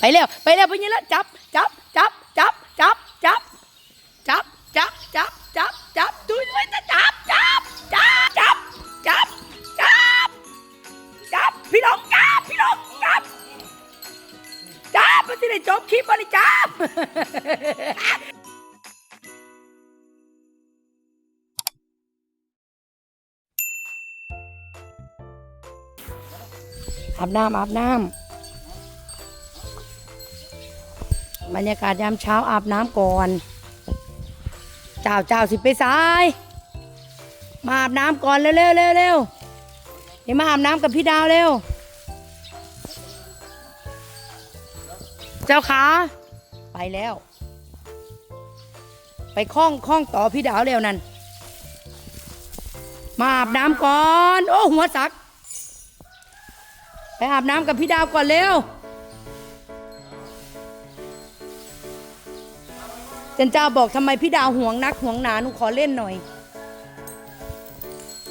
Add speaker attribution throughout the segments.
Speaker 1: ไปเร็วไปเร็วไปนี่แล้วจับจับจับจับจับจับจับจับจับจับจับดูด้วยจะจับจับจับจับจับจับจับพี่น้องจับพี่น้องจับจับมันจะได้จบคลิปมาเลจับอาบน้ำอาบน้ำ บรรยากาศยามเช้าอาบน้ำก่อน เจ้าเจ้าสิไปสาย มาอาบน้ำก่อนเร็วเร็วเร็วเร็วเดี๋ยวมาอาบน้ำกับพี่ดาวเร็ว เจ้าขาไปแล้ว ไปคล้องคล้องต่อพี่ดาวเร็วนั่น มาอาบน้ำก่อน โอ้หัวสัก ไปอาบน้ำกับพี่ดาวก่อนเร็ว จันเจ้าบอกทำไมพี่ดาวห่วงนักห่วงหนาหนูขอเล่นหน่อย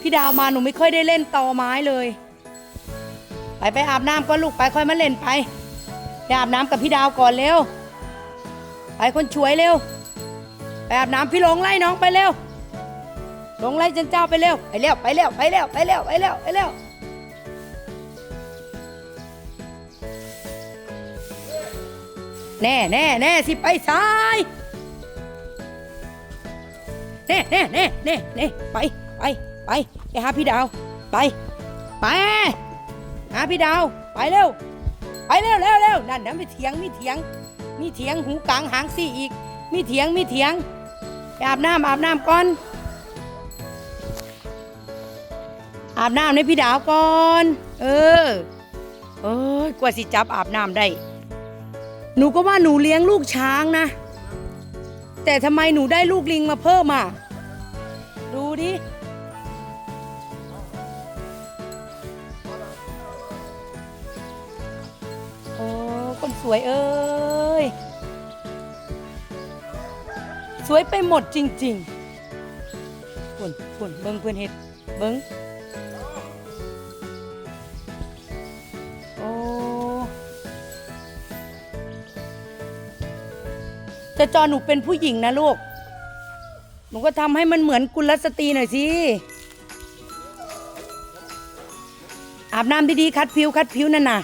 Speaker 1: พี่ดาวมาหนูไม่ค่อยได้เล่นตอไม้เลย ไปไปอาบน้ำก่อนลูกไปค่อยมาเล่นไปไปอาบน้ำกับพี่ดาวก่อนเร็ว ไปคนช่วยเร็ว ไปอาบน้ำพี่หลงไล่น้องไปเร็วหลงไล่จันเจ้าไปเร็วไปเร็วไปเร็วไปเร็วไปเร็วไปเร็วไปเร็วแน่แน่แน่สิไปซ้าย แน่แน่แน่แน่แน่ไปไปไปไปหาพี่ดาว ไป ไป หาพี่ดาว ไปเร็ว ไปเร็วเร็วเร็วนั่นนะมีเถียงมีเถียง มีเถียงหูกลางหางซี่อีก มีเถียงมีเถียงไปอาบน้ำอาบน้ำก่อน อาบน้ำให้พี่ดาวก่อน เออเอ้ยกว่าสิจับอาบน้ำได้ หนูก็ว่าหนูเลี้ยงลูกช้างนะ แต่ทำไมหนูได้ลูกลิงมาเพิ่มอะ ดูดิ โอ้ คนสวยเอ้ย สวยไปหมดจริงๆปุ่นปุ่นเบิ้งเพื่อนเห็ด เบิ้ง จะจอหนูเป็นผู้หญิงนะลูก หนูก็ทำให้มันเหมือนกุลสตรีหน่อยสิ อาบน้ำดีๆ คัดผิวคัดผิวนั่นน่ะ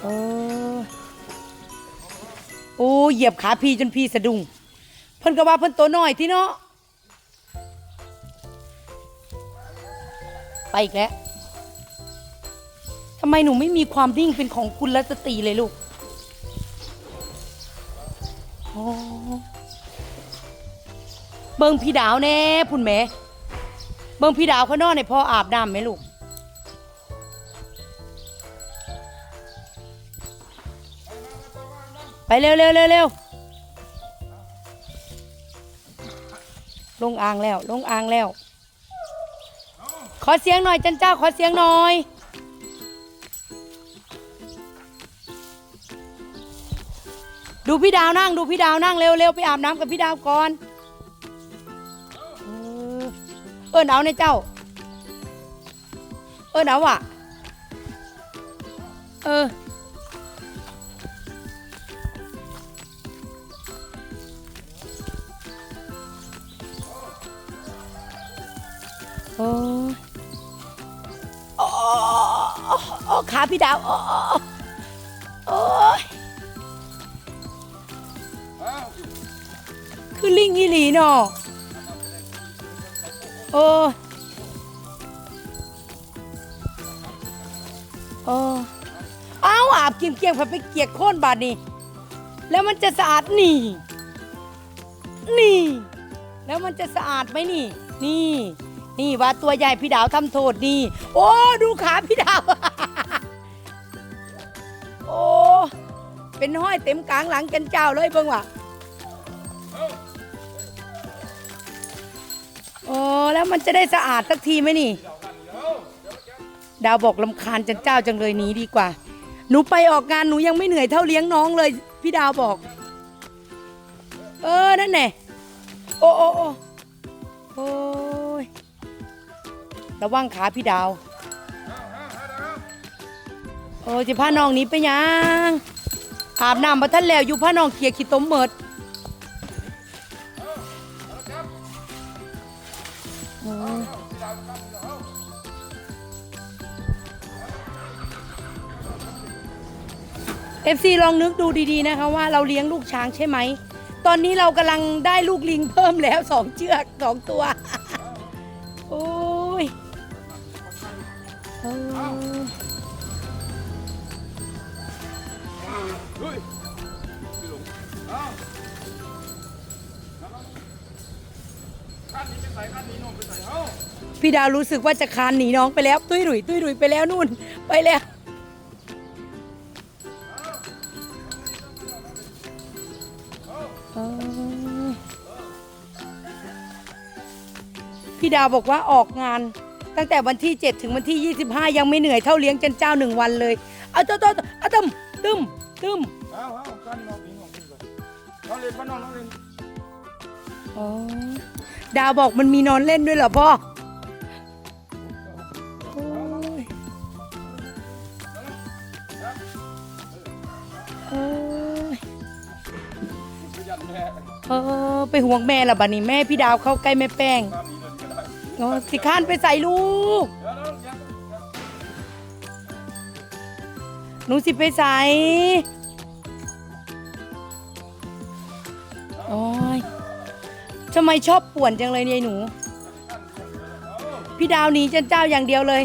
Speaker 1: โอ้โอ้เหยียบขาพี่จนพี่สะดุ้งเพิ่นก็ว่าเพิ่นตัวน้อยที่เนาะไปอีกแล้วทำไมหนูไม่มีความนิ่งเป็นของคุณและสตรีเลยลูก เบิ่งพี่ดาวแน่พุ่นแม่เบิ่งพี่ดาวเขานอนในพ่ออาบน้ำไหมลูกไปเร็วเร็วเร็วเร็วลงอ่างแล้ว ลงอ่างแล้ว ขอเสียงหน่อยจันเจ้า ขอเสียงหน่อย ดูพี่ดาวนั่งดูพี่ดาวนั่งเร็วเร็วไปอาบน้ำกับพี่ดาวก่อนเออเอิ้นเอาเนี่ยเจ้า เอิ้นเอาอะ เออ โอ้โอ้โอ้ขาพี่ดาวโอ้ คือลิงอีหลีเนาะโอ้ยโอ้อ้าอาบเกียงเกียงผัไปเกียกโค่นบาดนี่แล้วมันจะสะอาดนี่ นี่ แล้วมันจะสะอาดไหมนี่ นี่ นี่ว่าตัวใหญ่พี่ดาวทำโทษนี่ โอ้ดูขาพี่ดาว โอ้เป็นห้อยเต็มกลางหลังกันเจ้าเลยเบิ่งว่ะ โอ้แล้วมันจะได้สะอาดสักทีไหมนี่ ดาวบอกลำคาญจันเจ้าจังเลยหนีดีกว่า หนูไปออกงานหนูยังไม่เหนื่อยเท่าเลี้ยงน้องเลย พี่ดาวบอก เออนั่นแน่โอ้โอ้โอ้โอ้ยระวังขาพี่ดาว โอ้จะพาน้องหนี้ไปยังอาบน้ำมาท่านแล้วอยู่พาน้องเกียขี้ต้มเมิด เอฟซีลองนึกดูดีๆนะคะว่าเราเลี้ยงลูกช้างใช่ไหม ตอนนี้เรากำลังได้ลูกลิงเพิ่มแล้วสองเชือกสองตัว โอ้ยเออ
Speaker 2: พี่
Speaker 1: ดาวรู้สึกว่าจะคานหนีน้องไปแล้วตุ้ยหลุยตุ้ยหลุยไปแล้วนู่น ไปแล้วเออพี่ดาวบอกว่าออกงาน ตั้งแต่วันที่ 7 ถึงวันที่ 25 ยังไม่เหนื่อยเท่าเลี้ยงจันเจ้าหนึ่งวันเลย เอาเจ้าตัวเอาตึมตึมตึม
Speaker 2: เอ้าเอ้าขั้นนี้น้องพิงน้องพิงไปน้องเล่นป้าน้องน้องเล่น
Speaker 1: อ๋อดาวบอกมันมีนอนเล่นด้วยเหรอพ่อโอ้ยโอ้ย
Speaker 2: ไปยันแม่
Speaker 1: เออไปห่วงแม่ละบัดนี้แม่พี่ดาวเข้าใกล้แม่แป้งโอ้สิข้านไปใส่ลูกหนูสิไปใส่ ทำไมชอบป่วนจังเลยเนี่ยหนู พี่ดาวหนีจนเจ้าอย่างเดียวเลย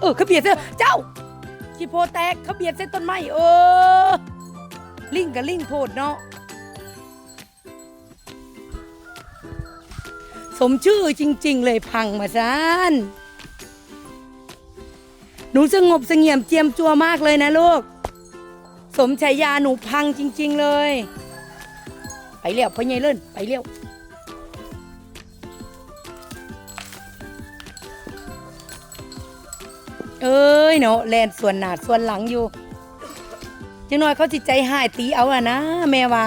Speaker 1: เออเขาเบียดเส้นเจ้าจิโพแตกเขาเบียดเส้นต้นไม้เออ ลิงกับลิงโพดเนาะสมชื่อจริง ๆ เลยพังมาซานหนูสงบสงี่ยมเจียมจัวมากเลยนะลูก สมฉายาหนูพังจริง ๆ เลย ไปเร็วพ่อใหญ่เล่นไปเร็วเอ้ยเนาะแลนส่วนหนาส่วนหลังอยู่จังน้อยเขาจิตใจหายตีเอาอะนะแม่ว่า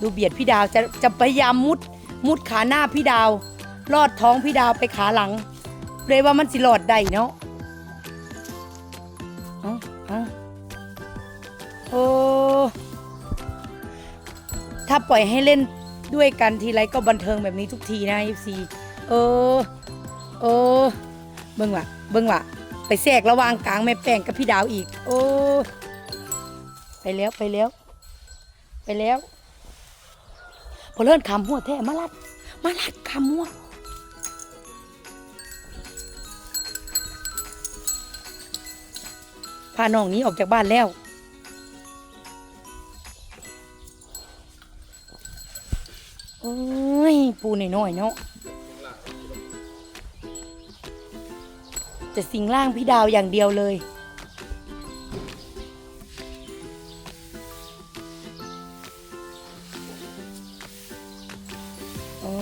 Speaker 1: ดูเบียดพี่ดาวจะจะพยายามมุด มุดขาหน้าพี่ดาว ลอดท้องพี่ดาวไปขาหลัง เลยว่ามันสิหลอดได้เนาะาปล่อยให้เล่นด้วยกันทีไรก็บันเทิงแบบนี้ทุกทีนะเอฟซีเออ เออ เบิ่งว่ะ เบิ่งว่ะ ไปแทรกระหว่างกลางแม่แป้งกับพี่ดาวอีก โอ้ไปแล้วไปแล้ว ไปแล้วพอเลิ่นคำหัวแท้มาลัด มาลัดคำหัวพาน้องนี้ออกจากบ้านแล้ว ยปูน้อยๆเนาะจะสิงร่างพี่ดาวอย่างเดียวเลยโอ้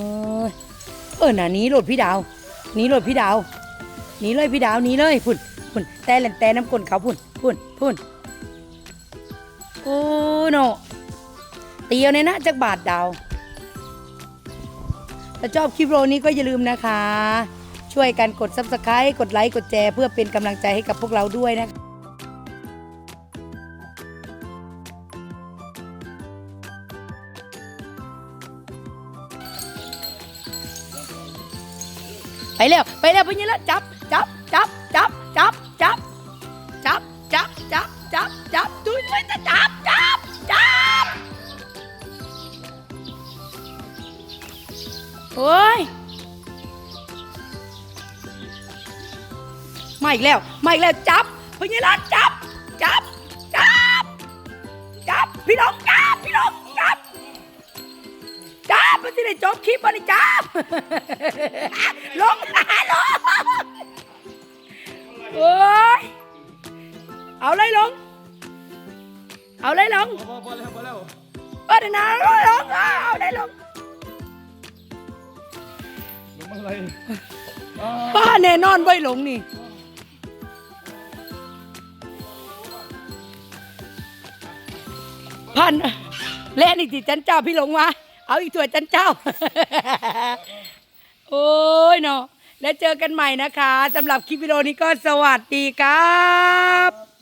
Speaker 1: ยเออน่ะนี้โหลดพี่ดาวนี้โหลดพี่ดาวนี้เลยพี่ดาวนี้เลยพุ่นพุ่นแต่แหลนแต่น้ำกลนเขาพุ่นพุ่นพุ่นโอ้โนเตียวเนี่ยนะจากบาทดาว ถ้าชอบคลิปโรนี้ก็อย่าลืมนะคะ ช่วยกันกด subscribe กดไลค์กดแชร์เพื่อเป็นกำลังใจให้กับพวกเราด้วยนะไปเร็วไปเร็วไปนี่แล้วจับจับจับจับจับจับจับ โอ้ยมาอีกแล้วมาอีกแล้วจับพญานาคจับ จับ จับ จับ พี่น้องจับ พี่น้องจับ จับมันจะได้จบคลิปมันจับ ลงหาลงโอ้ยเอาเลยลง เอาเลยลง
Speaker 2: พอพอแล้วพอแล้ว
Speaker 1: เออเดี๋ยวนะลงลงเอาเลยลง
Speaker 2: หรื อะไรอ่า
Speaker 1: ป้าแน่นอนไว้หลงนี่ พันแล่นอีกทีจันเจ้าพี่หลงมาเอาอีกตัวจันเจ้า โอ้ยเนาะและเจอกันใหม่นะคะสำหรับคลิปวิดีโอนี้ก็สวัสดีครับ